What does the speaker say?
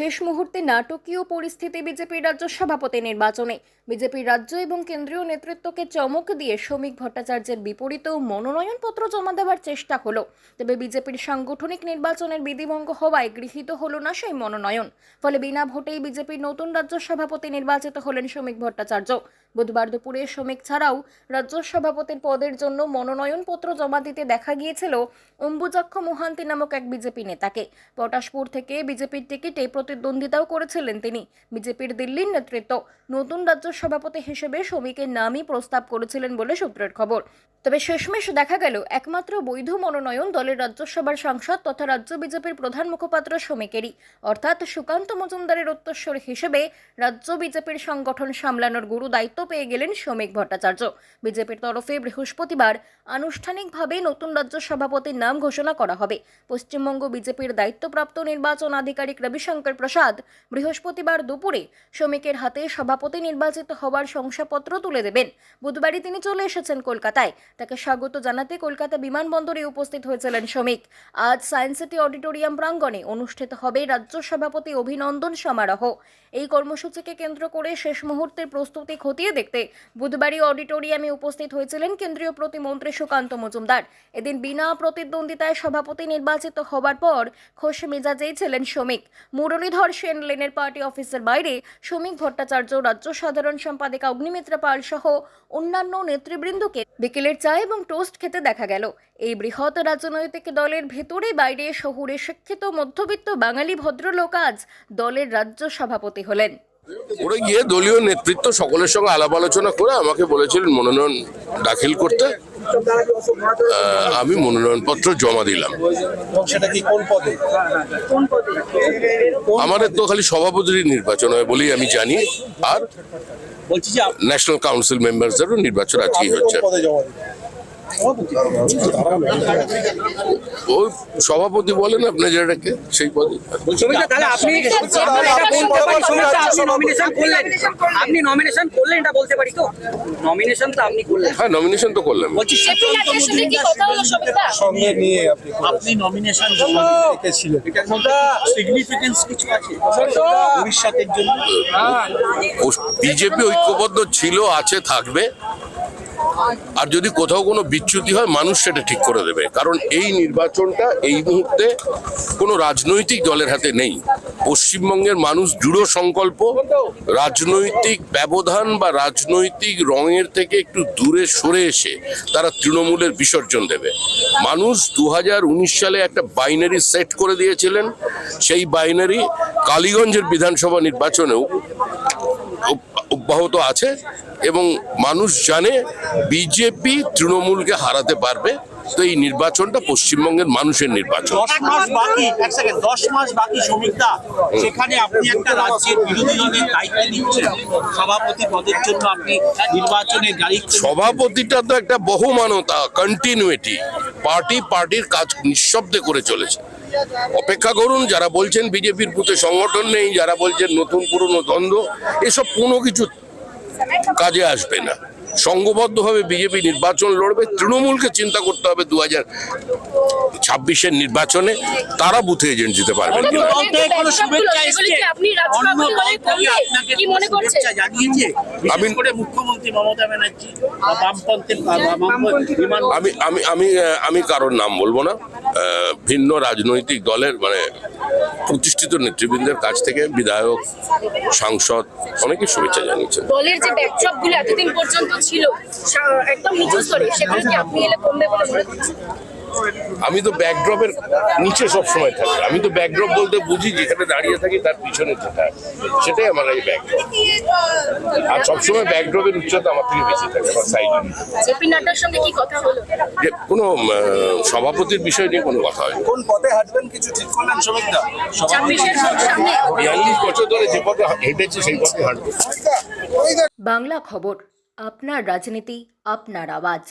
শেষ মুহূর্তে নাটকীয় পরিস্থিতি বিজেপির রাজ্য সভাপতি নির্বাচনে। বিজেপির রাজ্য এবং কেন্দ্রীয় নেতৃত্বকে চমক দিয়ে শ্রমিক ভট্টাচার্যের বিপরীতেও মনোনয়নপত্র জমা দেওয়ার চেষ্টা হলো। তবে বিজেপির সাংগঠনিক নির্বাচনের বিধিভঙ্গ হওয়ায় গৃহীত হলো না সেই মনোনয়ন। ফলে বিনা ভোটেই বিজেপির নতুন রাজ্য সভাপতি নির্বাচিত হলেন শ্রমিক ভট্টাচার্য। বুধবার দুপুরে শ্রমিক ছাড়াও রাজ্য সভাপতির পদের জন্য মনোনয়নপত্র জমা দিতে দেখা গিয়েছিল অম্বুজাক্ষ মোহান্তি নামক এক বিজেপি নেতাকে। পটাশপুর থেকে বিজেপির টিকিটে প্রতিদ্বন্দ্বিতাও করেছিলেন তিনি। বিজেপির দিল্লির নেতৃত্ব নতুন রাজ্য সভাপতি হিসেবে শ্রমিকের নামই প্রস্তাব করেছিলেন বলে সূত্রের খবর। তবে শেষমেশ দেখা গেল, একমাত্র বৈধ মনোনয়ন দলের রাজ্যসভার সাংসদ তথা রাজ্য বিজেপির প্রধান মুখপাত্র শ্রমিকেরই। অর্থাৎ সুকান্ত মজুমদারের উত্তরস্বর হিসেবে রাজ্য বিজেপির সংগঠন সামলানোর গুরু দায়িত্ব পেয়ে গেলেন শ্রমিক ভট্টাচার্য। বিজেপির তরফে বৃহস্পতিবার আনুষ্ঠানিকভাবে নতুন রাজ্য সভাপতির নাম ঘোষণা করা হবে। পশ্চিমবঙ্গ বিজেপির দায়িত্বপ্রাপ্ত নির্বাচন আধিকারিক রবিশঙ্কর প্রসাদ। বৃহস্পতিবার দুপুরে শ্রমিকের হাতে সভাপতি নির্বাচিত হওয়ার শংসাপত্র তুলে দেবেন। বুধবারই তিনি চলে এসেছেন কলকাতায়। তাকে স্বাগত জানাতে কলকাতা বিমানবন্দরে উপস্থিত হয়েছিলেন শ্রমিক। আজ সায়েন্স সিটি অডিটোরিয়াম প্রাঙ্গণে অনুষ্ঠিত হবে রাজ্য সভাপতি অভিনন্দন সমারোহ। এই কর্মসূচিকে কেন্দ্র করে শেষ মুহূর্তের প্রস্তুতি খতিয়ে দেখতে বুধবারই অডিটোরিয়ামে উপস্থিত হয়েছিলেন কেন্দ্রীয় প্রতিমন্ত্রী সুকান্ত মজুমদার। এদিন বিনা প্রতিদ্বন্দ্বিতায় সভাপতি নির্বাচিত হবার পর খোশ মেজাজেই ছিলেন শ্রমিক। মুরলীধর সেন লেনের পার্টি অফিসের বাইরে শ্রমিক ভট্টাচার্য, রাজ্য সাধারণ সম্পাদিকা অগ্নিমিত্রা পাল সহ অন্যান্য নেতৃবৃন্দকে বিকেলের চা এবং টোস্ট খেতে দেখা গেল। এই বৃহৎ রাজনৈতিক দলের ভেতরে বাইরে শহুরে শিক্ষিত, মধ্যবিত্ত বাঙালি ভদ্রলোক আজ দলের রাজ্য সভাপতি হলেন। ওরা গিয়ে দলীয় নেতৃত্ব সকলের সঙ্গে আলাপ আলোচনা করে আমাকে বলেছিলেন মনোনয়ন দাখিল করতে। আমি মনোনয়নপত্র জমা দিলাম। এবং সেটা কি কোন পদে? আমাদের তো খালি সভাপতির নির্বাচন হয় বলেই আমি জানি। আর ন্যাশনাল কাউন্সিল মেম্বারদেরও নির্বাচন আজকেই হচ্ছে। সভাপতি বলেন আপনি যেটাকে সেই পদে। আপনি নমিনেশন করলেন। আপনি নমিনেশন করলেন এটা বলতে পারি তো? নমিনেশন তো আপনি করলেন। হ্যাঁ নমিনেশন তো করলাম। বলছি সুকান্ত মজুমদার সঙ্গে নিয়ে আপনি আপনি নমিনেশন জমা রেখেছিলেন এটার মধ্যে সিগনিফিকেন্স কিছু আছে। ভবিষ্যতের জন্য। বিজেপি ঐক্যবদ্ধ ছিল আছে থাকবে। আর যদি কোথাও কোনো বিচ্যুতি হয়, মানুষ সেটা ঠিক করে দেবে। কারণ এই নির্বাচনটা এই মুহূর্তে কোনো রাজনৈতিক দলের হাতে নেই। পশ্চিমবঙ্গের মানুষ দৃঢ় সংকল্প, রাজনৈতিক ব্যবধান বা রাজনৈতিক রঙের থেকে একটু দূরে সরে এসে তারা তৃণমূলের বিসর্জন দেবে। মানুষ দু হাজার উনিশ সালে একটা বাইনারি সেট করে দিয়েছিলেন। সেই বাইনারি কালীগঞ্জের বিধানসভা নির্বাচনেও অব্যাহত আছে এবং মানুষ জানে বিজেপি তৃণমূলকে হারাতে পারবে। তো এই নির্বাচনটা পশ্চিমবঙ্গের মানুষের নির্বাচন। দশ মাস বাকি এক সেকেন্ড দশ মাস বাকি শ্রমিকদা সেখানে আপনি একটা রাজ্যের বিরোধী দলের দায়িত্ব নিচ্ছেন। সভাপতি পদের জন্য আপনি নির্বাচনের দায়িত্ব সভাপতিটা তো একটা বহুমানতা কন্টিনিউটি পার্টি পার্টির কাজ নিঃশব্দে করে চলেছে। অপেক্ষা করুন যারা বলছেন বিজেপির বুথে সংগঠন নেই যারা বলছেন নতুন পুরনো দ্বন্দ্ব এসব কোনো কিছু কাজে আসবে না। সংঘবদ্ধভাবে বিজেপি নির্বাচন লড়বে তৃণমূলকে চিন্তা করতে হবে দু হাজার ছাব্বিশের নির্বাচনে তারা বুথে এজেন্ট দিতে পারবেন হয়ে মনে আমি- আমি আমি আমি আমি কারোর নাম বলব না। আহ, ভিন্ন রাজনৈতিক দলের মানে প্রতিষ্ঠিত নেতৃবৃন্দের কাছ থেকে বিধায়ক, সাংসদ অনেকে শুভেচ্ছা জানিয়েছেন। দলের যে এতদিন পর্যন্ত ছিল একদম নিচু স্তরে কি আপনি এলে কমবে বলে মনে করছেন? আমি তো ব্যাকড্রপের নিচে সব সময় থাকি। আমি তো ব্যাকড্রপ বলতে বুঝি যেখানে দাঁড়িয়ে থাকি তার পিছনে যেটা। সেটাই আমার এই ব্যাকড্রপ আর সবসময় ব্যাকড্রপের উচ্চতা আমার থেকে বেশি থাকে আমার সাইড সঙ্গে কি কথা হলো? যে কোনো সভাপতির বিষয় নিয়ে কোনো কথা হয়নি। কোন পদে হাঁটবেন? কিছু ঠিক করলেন শ্রমিকদা বিয়াল্লিশ বছর ধরে যে পথে হেঁটেছি সেই পথে হাঁটবো। বাংলা খবর আপনার রাজনীতি আপনার আওয়াজ।